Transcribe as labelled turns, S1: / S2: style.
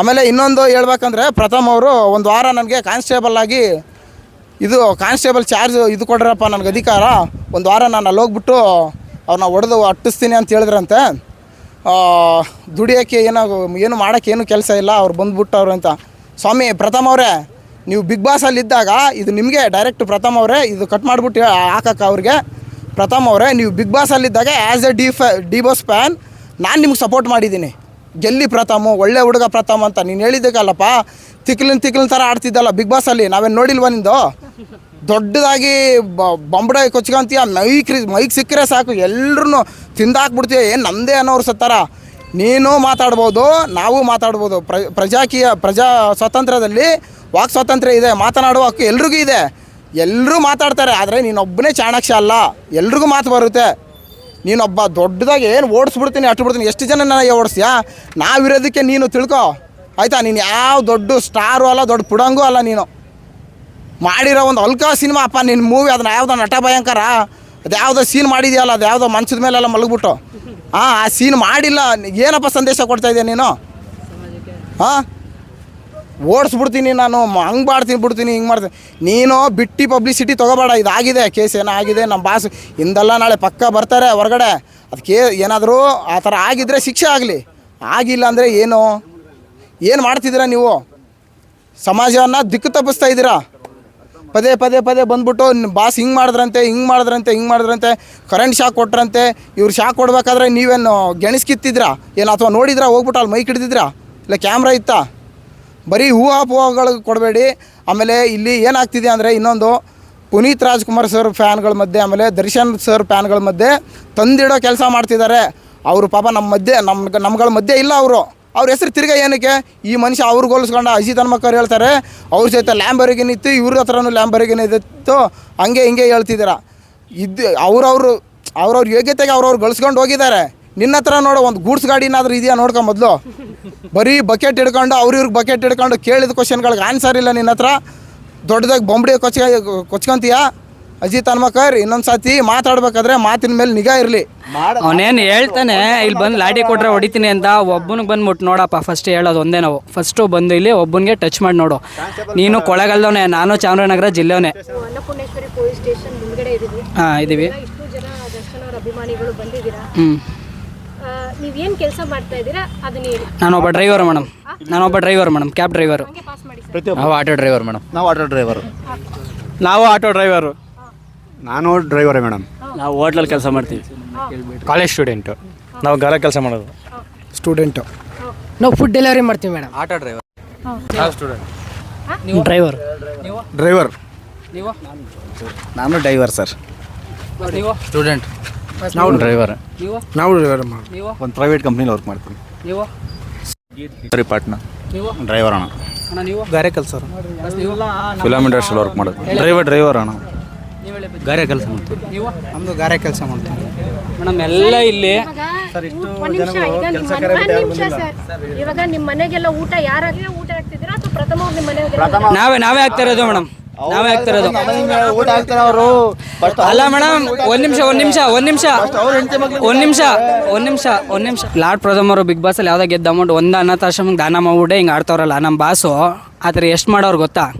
S1: ಆಮೇಲೆ ಇನ್ನೊಂದು ಹೇಳ್ಬೇಕಂದ್ರೆ ಪ್ರಥಮ್ ಅವರು ಒಂದು ವಾರ ನನಗೆ ಕಾನ್ಸ್ಟೇಬಲ್ ಆಗಿ ಇದು ಕಾನ್ಸ್ಟೇಬಲ್ ಚಾರ್ಜ್ ಇದು ಕೊಡ್ರಪ್ಪ ನನಗೆ ಅಧಿಕಾರ. ಒಂದು ವಾರ ನಾನು ಅಲ್ಲಿ ಹೋಗ್ಬಿಟ್ಟು ಅವ್ರನ್ನ ಹೊಡೆದು ಅಟ್ಟಿಸ್ತೀನಿ ಅಂತ ಹೇಳಿದ್ರಂತೆ. ದುಡಿಯೋಕ್ಕೆ ಏನೋ ಏನು ಮಾಡೋಕ್ಕೆ ಏನು ಕೆಲಸ ಇಲ್ಲ, ಅವ್ರು ಬಂದ್ಬಿಟ್ಟವ್ರು ಅಂತ. ಸ್ವಾಮಿ, ಪ್ರಥಮ್ ಅವರೇ, ನೀವು ಬಿಗ್ ಬಾಸಲ್ಲಿ ಇದ್ದಾಗ ಇದು ನಿಮಗೆ ಡೈರೆಕ್ಟ್ ಪ್ರಥಮ್ ಅವರೇ, ಇದು ಕಟ್ ಮಾಡಿಬಿಟ್ಟು ಹಾಕಕ್ಕೆ ಅವ್ರಿಗೆ. ಪ್ರಥಮ್ ಅವರೇ, ನೀವು ಬಿಗ್ ಬಾಸಲ್ಲಿದ್ದಾಗ ಆ್ಯಸ್ ಎ ಡಿ ಫ ಡಿ ಬಾಸ್ ಫ್ಯಾನ್ ನಾನು ನಿಮ್ಗೆ ಸಪೋರ್ಟ್ ಮಾಡಿದ್ದೀನಿ. ಗೆಲ್ಲಿ ಪ್ರಥಮ, ಒಳ್ಳೆ ಹುಡುಗ ಪ್ರಥಮ ಅಂತ ನೀನು ಹೇಳಿದ್ದಕ್ಕಲ್ಲಪ್ಪ. ತಿಕ್ಲಿನ ತಿಕ್ಲಿನ ಥರ ಆಡ್ತಿದ್ದಲ್ಲ ಬಿಗ್ ಬಾಸಲ್ಲಿ ನಾವೇನು ನೋಡಿಲ್ವ ನಿಂದು? ದೊಡ್ಡದಾಗಿ ಬೊಂಬಡ ಕೊಚ್ಕೊಂತೀಯ, ಮೈಕ್ ಮೈಕ್ ಸಿಕ್ಕರೆ ಸಾಕು ಎಲ್ರೂ ತಿಂದಾಕ್ಬಿಡ್ತೀಯ, ಏನು ನಮ್ಮದೇ ಅನ್ನೋರು ಸತ್ತಾರ. ನೀನು ಮಾತಾಡ್ಬೋದು, ನಾವು ಮಾತಾಡ್ಬೋದು. ಪ್ರ, ಪ್ರಜಾಕೀಯ, ಪ್ರಜಾ ಸ್ವಾತಂತ್ರ್ಯದಲ್ಲಿ ವಾಕ್ ಸ್ವಾತಂತ್ರ್ಯ ಇದೆ, ಮಾತನಾಡುವ ಹಕ್ಕು ಎಲ್ರಿಗೂ ಇದೆ. ಎಲ್ಲರೂ ಮಾತಾಡ್ತಾರೆ, ಆದರೆ ನೀನೊಬ್ಬನೇ ಚಾಣಾಕ್ಷ ಅಲ್ಲ. ಎಲ್ರಿಗೂ ಮಾತು ಬರುತ್ತೆ. ನೀನೊಬ್ಬ ದೊಡ್ಡದಾಗಿ ಏನು ಓಡಿಸ್ಬಿಡ್ತೀನಿ ಅಷ್ಟು ಬಿಡ್ತೀನಿ ಎಷ್ಟು ಜನ ನನಗೆ ಓಡಿಸ್ಯಾ? ನಾವಿರೋದಕ್ಕೆ ನೀನು ತಿಳ್ಕೊ. ಆಯಿತಾ? ನೀನು ಯಾವ ದೊಡ್ಡ ಸ್ಟಾರು ಅಲ್ಲ, ದೊಡ್ಡ ಪುಡಂಗೂ ಅಲ್ಲ ನೀನು. ಮಾಡಿರೋ ಒಂದು ಅಲ್ಕ ಸಿನಿಮಾ ಅಪ್ಪ ನಿನ್ನ ಮೂವಿ ಅದನ್ನ ಯಾವುದೋ ನಟ ಭಯಂಕರ. ಅದು ಯಾವುದೋ ಸೀನ್ ಮಾಡಿದೆಯಲ್ಲ, ಅದು ಯಾವುದೋ ಮಂಚದ ಮೇಲೆಲ್ಲ ಮಲಗಿಬಿಟ್ಟು. ಹಾಂ ಆ ಸೀನ್ ಮಾಡಿಲ್ಲ, ಏನಪ್ಪ ಸಂದೇಶ ಕೊಡ್ತಾ ಇದೆಯಾ ನೀನು? ಹಾಂ ಓಡಿಸ್ಬಿಡ್ತೀನಿ ನಾನು ಹಂಗೆ ಮಾಡ್ತೀನಿ ಬಿಡ್ತೀನಿ, ಹಿಂಗೆ ಮಾಡ್ತೀನಿ. ನೀನು ಬಿಟ್ಟು ಪಬ್ಲಿಸಿಟಿ ತೊಗೋಬೇಡ, ಇದಾಗಿದೆ ಕೇಸ್ ಏನೋ ಆಗಿದೆ ನಮ್ಮ ಬಾಸ್ ಇಂದಲ್ಲ ನಾಳೆ ಪಕ್ಕ ಬರ್ತಾರೆ ಹೊರಗಡೆ. ಅದಕ್ಕೆ ಏನಾದರೂ ಆ ಥರ ಆಗಿದ್ರೆ ಶಿಕ್ಷೆ ಆಗಲಿ. ಆಗಿಲ್ಲ ಅಂದರೆ ಏನು? ಏನು ಮಾಡ್ತಿದ್ದೀರಾ ನೀವು? ಸಮಾಜವನ್ನು ದಿಕ್ಕು ತಪ್ಪಿಸ್ತಾ ಇದ್ದೀರಾ? ಪದೇ ಪದೇ ಪದೇ ಬಂದ್ಬಿಟ್ಟು ಬಾಸ್ ಹಿಂಗೆ ಮಾಡಿದ್ರಂತೆ ಹಿಂಗೆ ಮಾಡಿದ್ರಂತೆ ಹಿಂಗೆ ಮಾಡಿದ್ರಂತೆ ಕರೆಂಟ್ ಶಾಕ್ ಕೊಟ್ರಂತೆ, ಇವ್ರು ಶಾಕ್ ಕೊಡ್ಬೇಕಾದ್ರೆ ನೀವೇನು ಗೆಣಸ್ಕಿತ್ತಿದ್ರಾ ಏನು, ಅಥವಾ ನೋಡಿದ್ರಾ, ಹೋಗ್ಬಿಟ್ಟು ಅಲ್ಲಿ ಮೈಕ್ ಹಿಡಿದಿದ್ರಾ ಇಲ್ಲ ಕ್ಯಾಮ್ರಾ ಇತ್ತಾ? ಬರೀ ಹೂವಾಪೂವಗಳು ಕೊಡಬೇಡಿ. ಆಮೇಲೆ ಇಲ್ಲಿ ಏನಾಗ್ತಿದೆ ಅಂದರೆ ಇನ್ನೊಂದು ಪುನೀತ್ ರಾಜ್ಕುಮಾರ್ ಸರ್ ಫ್ಯಾನ್ಗಳ ಮಧ್ಯೆ, ಆಮೇಲೆ ದರ್ಶನ್ ಸರ್ ಫ್ಯಾನ್ಗಳ ಮಧ್ಯೆ ತಂದಿಡೋ ಕೆಲಸ ಮಾಡ್ತಿದ್ದಾರೆ. ಅವರು ಪಾಪ ನಮ್ಮ ಮಧ್ಯೆ ನಮ್ಮ ನಮ್ಗಳ ಮಧ್ಯೆ ಇಲ್ಲ ಅವರು. ಅವ್ರ ಹೆಸರು ತಿರ್ಗ ಏನಕ್ಕೆ? ಈ ಮನುಷ್ಯ ಅವ್ರಿಗೆ ಹೋಲಿಸ್ಕೊಂಡು ಅಜಿತ್ ಹನ್ಮಕ್ಕವ್ರು ಹೇಳ್ತಾರೆ. ಅವ್ರ ಜೊತೆ ಲ್ಯಾಂಬರಿಗಿನ್ ಇತ್ತು ಇವ್ರ ಹತ್ರನೂ ಲ್ಯಾಂಬರಿಗಿನ ಇತ್ತು ಹಂಗೆ ಹಿಂಗೆ ಹೇಳ್ತಿದ್ದೀರ. ಇದ್ದು ಅವ್ರವ್ರು, ಅವ್ರವ್ರ ಯೋಗ್ಯತೆಗೆ ಅವ್ರವ್ರು ಗಳಿಸ್ಕೊಂಡು ಹೋಗಿದ್ದಾರೆ. ನಿನ್ನ ಹತ್ರ ನೋಡು ಒಂದು ಗೂಡ್ಸ್ ಗಾಡಿನಾದ್ರೂ ಇದೆಯಾ ನೋಡ್ಕೊ ಮೊದಲು. ಬರೀ ಬಕೆಟ್ ಹಿಡ್ಕೊಂಡು ಅವ್ರಿವ್ರಿಗೆ ಬಕೆಟ್ ಹಿಡ್ಕೊಂಡು ಕೇಳಿದ ಕ್ವಶನ್ಗಳಿಗೆ ಆನ್ಸರ್ ಇಲ್ಲ ನಿನ್ನ ಹತ್ರ. ದೊಡ್ಡದಾಗಿ ಬೊಂಬಡಿ ಕೊಚ್ಕ ಕೊಚ್ಕೊಂತೀಯ? ಅಜಿತ್ ಅನ್ಮಕರ್ ಇನ್ನೊಂದು ಸತಿ ಮಾತಾಡ್ಬೇಕಾದ್ರೆ ಮಾತಿನ ಮೇಲೆ ನಿಗಾ ಇರಲಿ.
S2: ಅವನೇನು ಹೇಳ್ತಾನೆ ಇಲ್ಲಿ ಬಂದು ಲಾಡಿ ಕೊಟ್ರೆ ಹೊಡಿತೀನಿ ಅಂತ ಒಬ್ಬನಿಗೆ ಬಂದ್ಬಿಟ್ಟು ನೋಡಪ್ಪ ಫಸ್ಟ್ ಹೇಳೋದು ಒಂದೇ ನಾವು. ಫಸ್ಟು ಬಂದು ಇಲ್ಲಿ ಒಬ್ಬನಿಗೆ ಟಚ್ ಮಾಡಿ ನೋಡು. ನೀನು ಕೊಳೆಗಲ್ದವನೇ ನಾನು ಚಾಮರಾಜನಗರ ಜಿಲ್ಲೆವನೇ ಹಾಂ ಇದ್ದೀವಿ
S3: ಇಷ್ಟು ಜನ ದರ್ಶನ್ ಅವ್ರ ಅಭಿಮಾನಿಗಳು ಬಂದಿದ್ದೀರಾ?
S2: ಹ್ಞೂ
S3: ನೀವೇನ್ ಕೆಲಸ ಮಾಡ್ತಾ ಇದ್ದೀರಾ? ಅದನ್ನ ಹೇಳಿ
S2: ನಾನೊಬ್ಬ ಡ್ರೈವರ್ ಮೇಡಮ್ ನಾನೊಬ್ಬ ಡ್ರೈವರ್ ಮೇಡಮ್ ಕ್ಯಾಬ್ ಡ್ರೈವರ್
S3: ಹಂಗೆ ಪಾಸ್ ಮಾಡಿ ಸರ್.
S2: ನಾವು ಆಟೋ ಡ್ರೈವರ್ ಮೇಡಮ್
S4: ನಾವು ಆಟೋ ಡ್ರೈವರು
S2: ನಾವು ಆಟೋ ಡ್ರೈವರು
S4: ನಾನು ಡ್ರೈವರೇ ಮೇಡಮ್
S2: ನಾವು ಹೋಟ್ಲಲ್ಲಿ ಕೆಲಸ ಮಾಡ್ತೀವಿ.
S5: ಕಾಲೇಜ್ ಸ್ಟೂಡೆಂಟು ನಾವು ಗರ ಕೆಲಸ ಮಾಡೋದು.
S1: ಸ್ಟೂಡೆಂಟು
S6: ನಾವು ಫುಡ್ ಡೆಲಿವರಿ ಮಾಡ್ತೀವಿ madam
S2: auto driver student
S6: driver
S4: driver
S2: ನೀವು?
S4: ನಾನು ಡ್ರೈವರ್ ಸರ್
S2: ನೀವು?
S5: ಸ್ಟೂಡೆಂಟ್
S4: ನಾವು ಡ್ರೈವರ್
S2: ನೀವು?
S1: ನಾವು
S2: ನೀವು?
S4: ಒಂದು ಪ್ರೈವೇಟ್ ಕಂಪ್ನಿಲಿ ವರ್ಕ್ ಮಾಡ್ತೀನಿ.
S2: ನೀವು?
S4: ಸರಿ ಪಾಟ್ನ
S2: ನೀವು?
S4: ಡ್ರೈವರ್ ಅಣ್ಣ.
S2: ಅಣ್ಣ ನೀವು?
S5: ಗಾರೆ ಕೆಲಸ
S2: ಕಿಲೋಮೀಟರ್ಸ್
S4: ಫಿಲಮ್ ಇಂಡಸ್ಟ್ರಿಯಲ್ಲಿ ವರ್ಕ್ ಮಾಡೋದು. ಡ್ರೈವರ್ ಡ್ರೈವರ್ ಅಣ್ಣ.
S5: ಗಾರೆ ಕೆಲಸ ಮಾಡ್ತೀವಿ.
S2: ನೀವು?
S5: ನಮ್ಮದು ಗಾರೆ ಕೆಲಸ ಮಾಡ್ತೀವಿ.
S2: ಮೇಡಮ್ ಎಲ್ಲ ಇಲ್ಲಿ
S3: ಒಂದ್ ನಿಮಿಷ ಈಗ ನಿಮ್ಮ ಮನೆ- ಒಂದ್ ಸರ್. ಇವಾಗ ನಿಮ್ಮ ಮನೆಗೆಲ್ಲ ಊಟ ಯಾರಾದ್ರೆ ಊಟ ಹಾಕ್ತಿದ್ದೀರಾ ಅಥವಾ ಪ್ರಥಮ ಅವ್ರು ನಿಮ್ಮ ಮನೆಗೆ
S2: ನಾವೇ ನಾವೇ ಆಗ್ತಾ ಇರೋದು ಮೇಡಮ್. ನಾವೇ ಆಗ್ತಾ ಇರೋದು
S4: ಊಟ ಹಾಕ್ತಾರೆ ಅವರು.
S2: ಅಲ್ಲ ಮೇಡಮ್ ಒಂದ್ ನಿಮಿಷ ಒಂದ್ ನಿಮಿಷ ಒಂದ್ ನಿಮಿಷ. ಒಂದ್ ನಿಮಿಷ ಒಂದ್ ನಿಮಿಷ ಒಂದ್ ನಿಮಿಷ. ಲಾರ್ಡ್ ಅವರು ಬಿಗ್ ಬಾಸ್ ಅಲ್ಲಿ ಯಾವ್ದಾಗ ಗೆದ್ದ ಅಮೌಂಟ್ ಒಂದ್ ಅನಾಥಾಶ್ರಮಕ್ಕೆ ದಾನ ಮಾಡ್ಬಿಟ್ಟೆ ಹಿಂಗೆ ಆಡ್ತಾವ್ರಲ್ಲ ನಮ್ಮ ಬಾಸು. ಆತರ ಎಷ್ಟು ಮಾಡೋರು ಗೊತ್ತಾ?